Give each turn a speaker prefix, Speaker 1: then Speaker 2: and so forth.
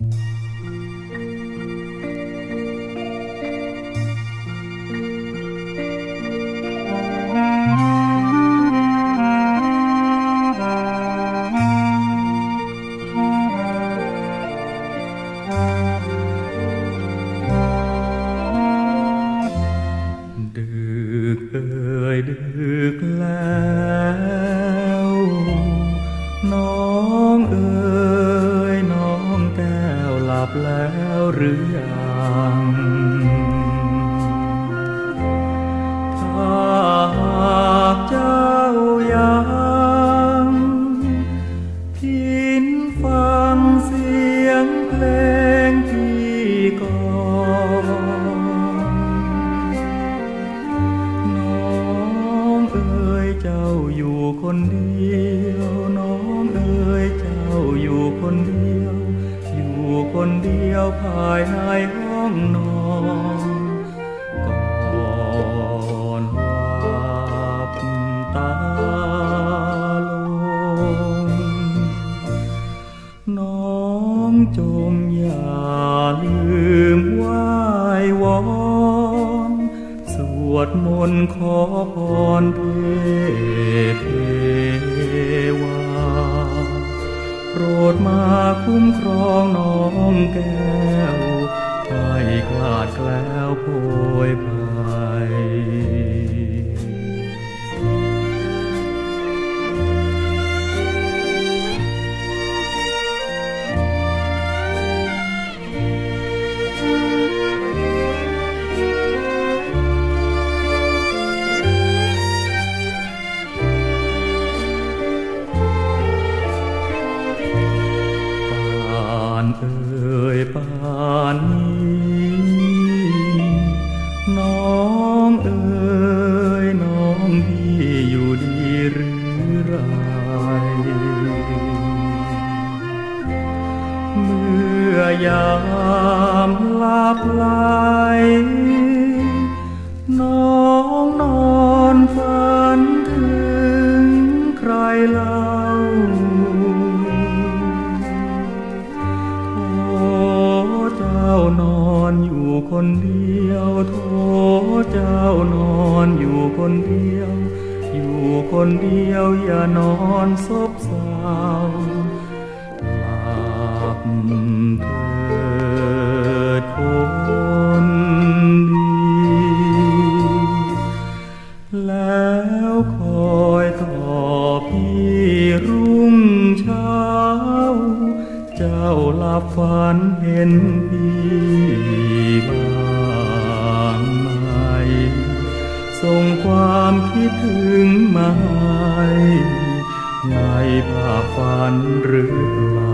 Speaker 1: ดึ อยู่คนเดียวน้องเอ๋ยเจ้าอยู่คนเดียว อยู่คนเดียวภายในห้องนอนก่อนหลับตาลงน้องจงอย่าลืม วดมนต์ขอพรเทเทวา โปรดมาคุ้มครองน้องแก้วให้กลาดแกล้วโพยพา ยป่านนี้น้องเอ่ยน้องพี่อยู่ดีหรือไรเมื่อยามลับไหลน้อง ยวโทเจ้านอนอยู่คนเดียว อยู่คนเดียวอย่านอนซบเศร้าหลับเถิดคนดีแล้วคอยต่อพี่รุ่งเช้า เจ้าหลับฝันเห็นพี่บ้า ส่งความคิดถึงมาให้ในภาพฝันหรือเปล่า